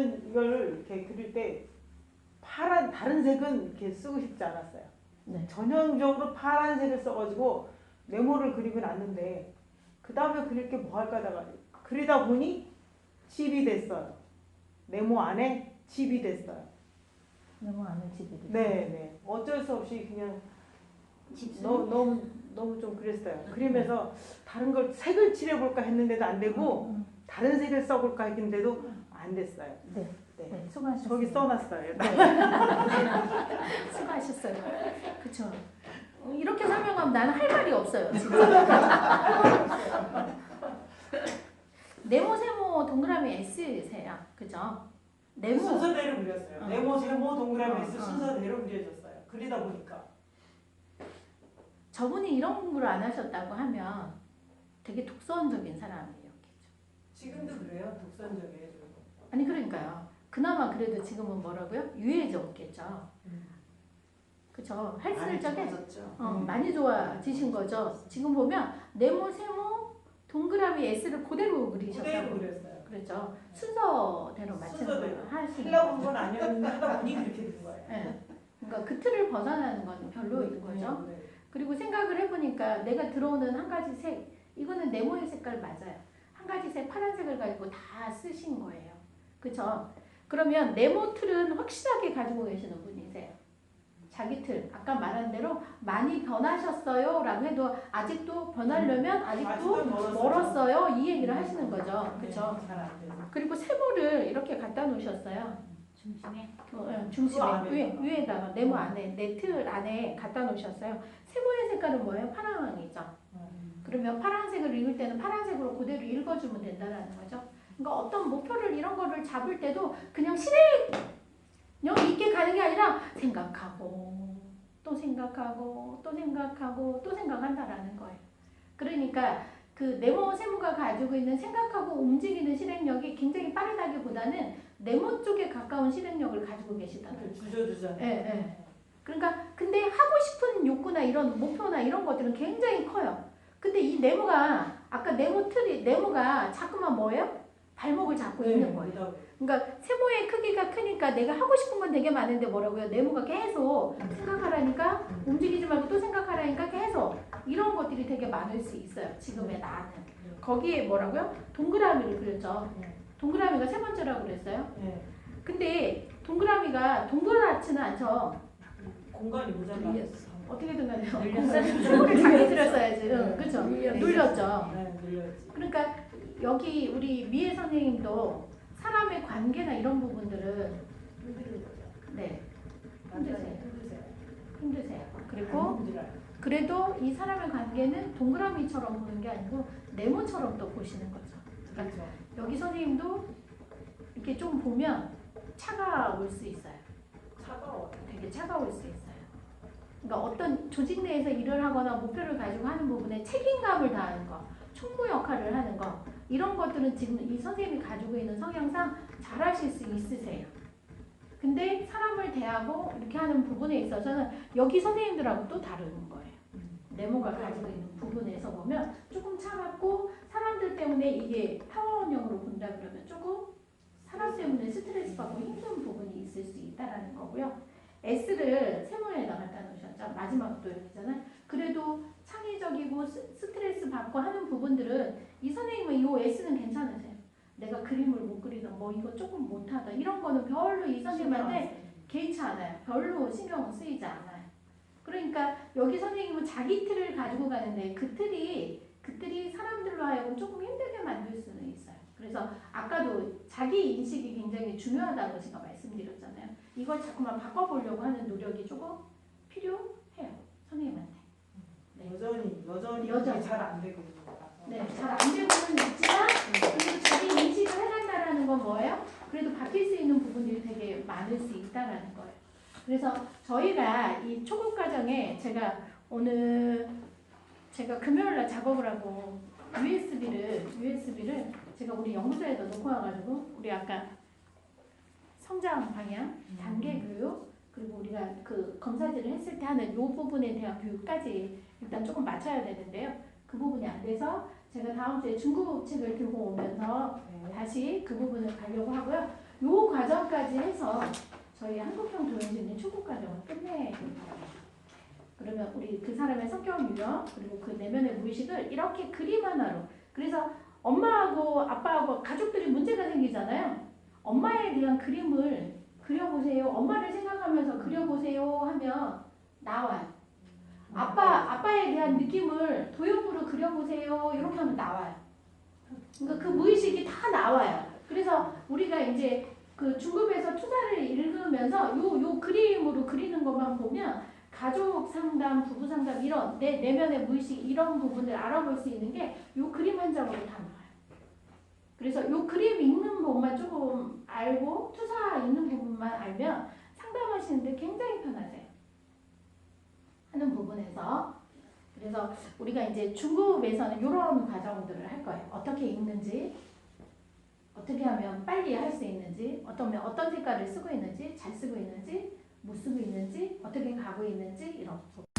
저는 이걸 이렇게 그릴 때 파란 다른 색은 이렇게 쓰고 싶지 않았어요. 네. 전형적으로 파란색을 써가지고 네모를 그리고 났는데 그 다음에 그릴 게 뭐 할까 하다가 그리다 보니 집이 됐어요. 네모 안에 집이 됐어요. 너무 아는 집이 네, 네. 어쩔 수 없이 그냥 집수. 너무 너무 너무 좀 그랬어요. 그리면서 다른 걸 색을 칠해볼까 했는데도 안 되고 음, 다른 색을 써볼까 했는데도 안 됐어요. 네. 네. 네, 수고하셨어요. 저기 써놨어요. 네. 수고하셨어요. 그쵸. 어, 이렇게 설명하면 나는 할 말이 없어요. 진짜. 네모, 세모, 동그라미 S세요. 그죠? 네모. 순서대로 그렸어요. 어. 네모, 세모, 동그라미 어, S 어. 순서대로 그려졌어요. 그리다 보니까 저분이 이런 공부를 안 하셨다고 하면 되게 독선적인 사람이었겠죠. 지금도 그래요. 독선적이에요. 아니 그러니까요. 그나마 그래도 지금은 뭐라고요? 유해졌겠죠. 그죠? 헬스를 적에 어, 음. 많이 좋아지신 거죠. 지금 보면 네모, 세모, 동그라미 S를 그대로 그리셨다고 그렸어요. 그랬죠. 순서대로 맞추는 순서대로. 걸 하시는 하려고 거죠. 건 아니었는데 보니 그렇게 된 거예요. 예. 그러니까 그 틀을 벗어나는 건 별로인 거죠. 네, 네. 그리고 생각을 해보니까 내가 들어오는 한 가지 색, 이거는 네모의 색깔 맞아요. 한 가지 색 파란색을 가지고 다 쓰신 거예요. 그쵸? 그러면 네모 틀은 확실하게 가지고 계시는 분이세요. 자기 틀, 아까 말한 대로 많이 변하셨어요 라고 해도 아직도 변하려면 아직도 아직도 멀었어요. 이 얘기를 하시는 거죠. 그쵸? 네, 돼서. 그리고 세모를 이렇게 갖다 놓으셨어요. 중심에. 어, 예, 중심에 그. 위에, 위에다가 네모 안에 네틀 안에 갖다 놓으셨어요. 세모의 색깔은 뭐예요? 파랑이죠. 그러면 파란색을 읽을 때는 파란색으로 그대로 읽어주면 된다라는 거죠. 그러니까 어떤 목표를 이런 거를 잡을 때도 그냥 실행력 있게 가는 게 아니라 생각하고 또 생각하고 또 생각하고 또 생각한다라는 거예요. 그러니까 그 네모 세모가 가지고 있는 생각하고 움직이는 실행력이 굉장히 빠르다기보다는 네모 쪽에 가까운 실행력을 가지고 계시다는. 주저주저. 예, 예. 그러니까 근데 하고 싶은 욕구나 이런 목표나 이런 것들은 굉장히 커요. 근데 이 네모가 아까 네모 틀이 네모가 자꾸만 뭐예요? 발목을 잡고 네, 있는 거예요. 그러니까 세모의 크기가 크니까 내가 하고 싶은 건 되게 많은데 뭐라고요? 네모가 계속 생각하라니까 움직이지 말고 또 생각하라니까 계속 이런 것들이 되게 많을 수 있어요. 지금의 나는. 거기에 뭐라고요? 동그라미를 그렸죠. 네. 동그라미가 세 번째라고 그랬어요. 네. 근데 동그라미가 동그랗지는 않죠. 공간이 모자라. 어떻게든 간에. 세모를 잘게 들었어야지. 응, 네. 그렇죠. 눌렸죠. 네, 늘렸지. 그러니까 여기 우리 미애 선생님도 사람의 관계나 이런 부분들은 거죠. 네 힘드세요. 힘드세요. 안 그리고. 그래도 이 사람의 관계는 동그라미처럼 보는 게 아니고 네모처럼 또 보시는 거죠. 그렇죠. 여기 선생님도 이렇게 좀 보면 차가울 수 있어요. 차가워. 되게 차가울 수 있어요. 그러니까 어떤 조직 내에서 일을 하거나 목표를 가지고 하는 부분에 책임감을 다하는 거, 총무 역할을 하는 거, 이런 것들은 지금 이 선생님이 가지고 있는 성향상 잘 하실 수 있으세요. 근데 사람을 대하고 이렇게 하는 부분에 있어서는 여기 선생님들하고 또 다른 거예요. 네모가 가지고 있는 부분에서 보면 조금 차갑고 사람들 때문에 이게 타원형으로 본다 그러면 조금 사람 때문에 스트레스 받고 힘든 부분이 있을 수 있다라는 거고요. S를 세모에다 갖다 놓으셨죠. 마지막도 여기잖아요. 그래도 창의적이고 스- 스트레스 받고 하는 부분들은 이 선생님은 이 S는 괜찮으세요. 내가 그림을 못 그리던 뭐 이거 조금 못하다 이런 거는 별로 이 선생님한테 개의치 않아요. 별로 신경 쓰이지 않아요. 그러니까 여기 선생님은 자기 틀을 가지고 가는데 그 틀이 그 틀이 사람들로 하여금 조금 힘들게 만들 수는 있어요. 그래서 아까도 자기 인식이 굉장히 중요하다고 제가 말씀드렸잖아요. 이걸 자꾸만 바꿔보려고 하는 노력이 조금 필요해요. 선생님한테. 네. 여전히 여전히 여전히. 잘안 되고 있는 것 같아서. 네, 잘 안 되고는 있지만 그래도 자기 인식을 해간다라는 건 뭐예요? 그래도 바뀔 수 있는 부분들이 되게 많을 수 있다라는 거예요. 그래서 저희가 이 초급 과정에 제가 오늘 제가 금요일 날 작업을 하고 USB를 USB를 제가 우리 연구소에다 놓고 와가지고 우리 아까 성장 방향, 단계 교육 그리고 우리가 그 검사지를 했을 때 하는 요 부분에 대한 교육까지 일단 조금 맞춰야 되는데요. 그 부분이 안 돼서 제가 다음 주에 중국 책을 들고 오면서 네. 다시 그 부분을 가려고 하고요. 요 과정까지 해서 저희 한국형 도형심리 초급 과정을 끝내야 돼요. 그러면 우리 그 사람의 성격 유형 그리고 그 내면의 무의식을 이렇게 그림 하나로 그래서 엄마하고 아빠하고 가족들이 문제가 생기잖아요. 엄마에 대한 그림을 그려보세요. 엄마를 생각하면서 그려보세요 하면 나와요. 아빠 아빠에 대한 느낌을 도형으로 그려보세요. 이렇게 하면 나와요. 그러니까 그 무의식이 다 나와요. 그래서 우리가 이제 그 중급에서 투자를 읽으면서 요 요 그림으로 그리는 것만 보면 가족 상담, 부부 상담 이런 내 내면의 무의식 이런 부분을 알아볼 수 있는 게 요 그림 한 장으로 다 나와요. 그래서 요 그림 읽는 부분만 조금 알고 투사 있는 부분만 알면 상담하시는데 굉장히 편하세요. 하는 부분에서 그래서 우리가 이제 중급에서는 이런 과정들을 할 거예요. 어떻게 읽는지, 어떻게 하면 빨리 할 수 있는지, 어떤 어떤 색깔을 쓰고 있는지, 잘 쓰고 있는지, 못 쓰고 있는지, 어떻게 가고 있는지 이런 부분.